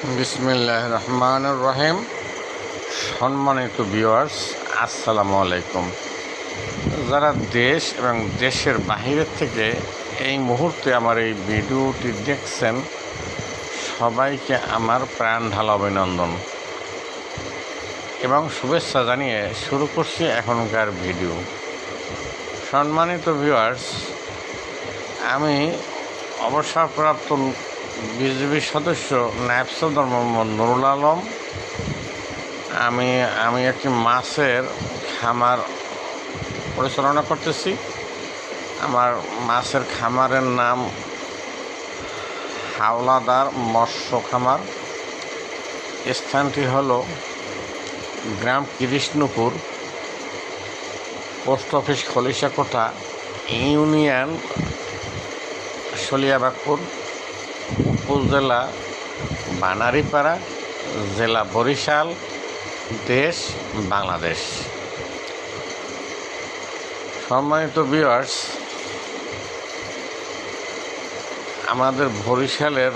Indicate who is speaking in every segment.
Speaker 1: বিসমিল্লাহ রহমান রহিম সম্মানিত ভিউয়ার্স আসসালামু আলাইকুম। যারা দেশ এবং দেশের বাহিরের থেকে এই মুহূর্তে আমার এই ভিডিওটি দেখছেন, সবাইকে আমার প্রাণ ঢালা অভিনন্দন। এবং শুভেচ্ছা জানিয়ে শুরু করছি এখনকার ভিডিও। সম্মানিত ভিউয়ার্স আমি অবসরপ্রাপ্ত বিজেপি সদস্য নায়বসদর মোহাম্মদ নুরুল আলম। আমি আমি একটি মাছের খামার পরিচালনা করতেছি। আমার মাছের খামারের নাম হাওলাদার মৎস্য খামার। স্থানটি হলো গ্রাম Krishnapur. Post office Khalishakota union Saliabagpur. উপজেলা বানারীপাড়া, জেলা বরিশাল, দেশ, বাংলাদেশ। সম্মানিত ভিউয়ার্স আমাদের বরিশালের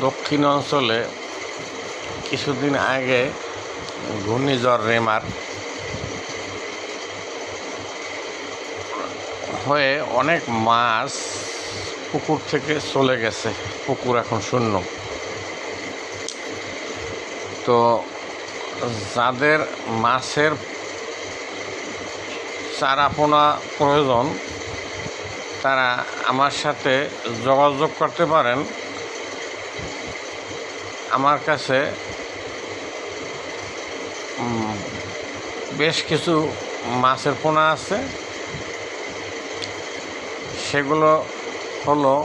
Speaker 1: দক্ষিণ অঞ্চলে কিছুদিন আগে ঘূর্ণিঝড় রেমার হয়ে অনেক মাছ পুকুর থেকে চলে গেছে। পুকুর এখন শূন্য। তো যাদের মাছের চারাপোনা প্রয়োজন, তারা আমার সাথে যোগাযোগ করতে পারেন। আমার কাছে বেশ কিছু মাছের পোনা আছে। সেগুলো হলো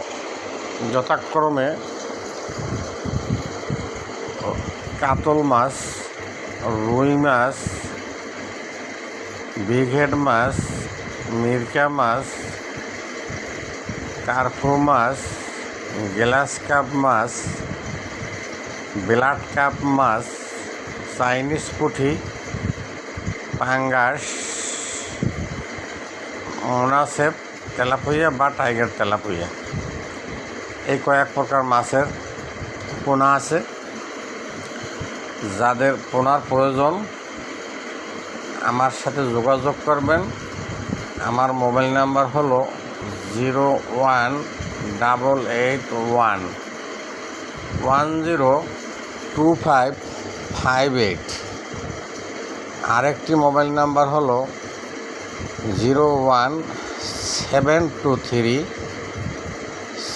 Speaker 1: যথাক্রমে কাতল মাছ, রুই মাছ বিঘেট মাছ মিরকা মাছ, কার্পু মাছ, গ্লাস কাপ মাছ, ব্লাড কাপ মাছ, চাইনিজ পুঁটি পাঙ্গাস, মোনাসেপ তেলাপুইয়া বা টাইগার তেলাপুইয়া এই কয়েক প্রকার মাছের পোনা আছে। যাদের পোনার প্রয়োজন, আমার সাথে যোগাযোগ করবেন। আমার মোবাইল নাম্বার হলো zero one double eight one one zero two five five eight. আরেকটি মোবাইল নাম্বার হলো zero one seven two three,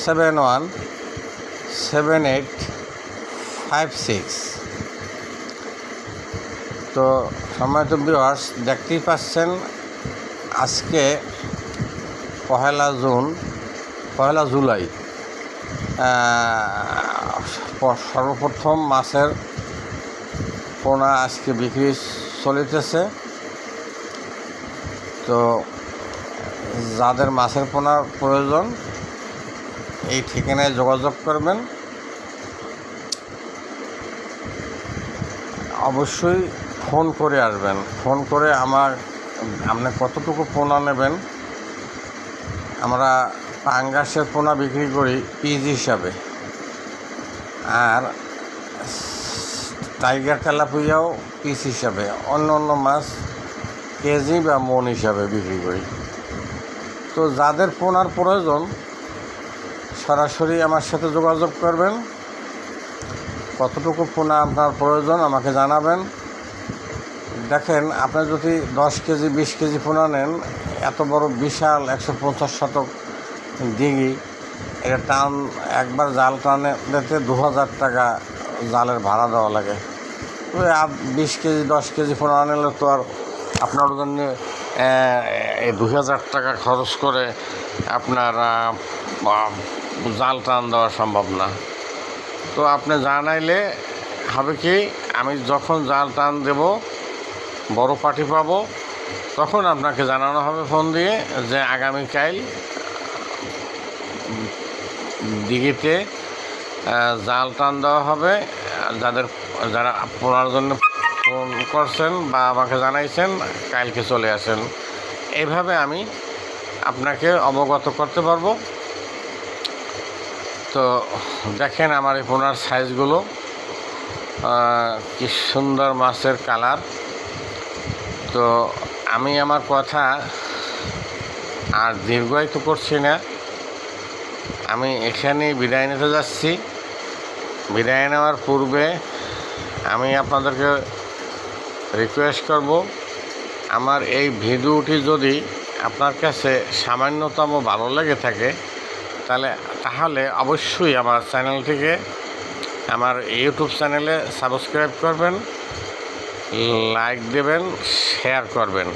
Speaker 1: seven one, seven eight, five six. তো সম্মানিত ভিউয়ার্স দেখতেই পাচ্ছেন আজকে পহেলা জুন, পহেলা জুলাই সর্বপ্রথম মাছের পোনা আজকে বিক্রি চলিতেছে। তো যাদের মাছের পোনার প্রয়োজন, এই ঠিকানায় যোগাযোগ করবেন। অবশ্যই ফোন করে আসবেন। ফোন করে আমার, আপনি কতটুকু পোনা নেবেন? আমরা পাঙ্গাসের পোনা বিক্রি করি পিস হিসাবে। আর টাইগার তেলাপুইয়াও পিস হিসাবে। অন্য অন্য মাছ কেজি বা মন হিসাবে বিক্রি করি। তো যাদের পোনার প্রয়োজন, সরাসরি আমার সাথে যোগাযোগ করবেন। কতটুকু পোনা আপনার প্রয়োজন আমাকে জানাবেন। দেখেন, আপনি যদি দশ কেজি, বিশ কেজি পোনা নেন এত বড় বিশাল একশো পঞ্চাশ শতক দিঘি এটা টান, একবার জাল টানে দিতে দু হাজার টাকা জালের ভাড়া দেওয়া লাগে। তো বিশ কেজি, দশ কেজি পোনা আনলে তো আর আপনার জন্য দু হাজার টাকা খরচ করে আপনার জাল টান দেওয়া সম্ভব না। তো আপনি জানাইলে হবে কি, আমি যখন জাল টান দেব, বড় পার্টি পাবো, তখন আপনাকে জানানো হবে ফোন দিয়ে যে আগামীকাল, দিঘিতে জাল টান দেওয়া হবে, যাদের, যারা পড়ার জন্য ফোন করছেন বা আমাকে জানাইছেন, কালকে চলে আসেন। এইভাবে আমি আপনাকে অবগত করতে পারব। তো দেখেন আমার এই পোনার সাইজগুলো কি সুন্দর মাছের কালার। তো আমি আমার কথা আর দীর্ঘায়িত করছি না। আমি এখানে বিদায় নিতে যাচ্ছি। বিদায় নেওয়ার পূর্বে আমি আপনাদেরকে রিকোয়েস্ট করব। আমার এই ভিডিওটি যদি আপনার কাছে সামান্যতম ভালো লেগে থাকে, তাহলে তাহলে অবশ্যই আমার চ্যানেলটিকে, আমার ইউটিউব চ্যানেলে সাবস্ক্রাইব করবেন, লাইক দেবেন, শেয়ার করবেন।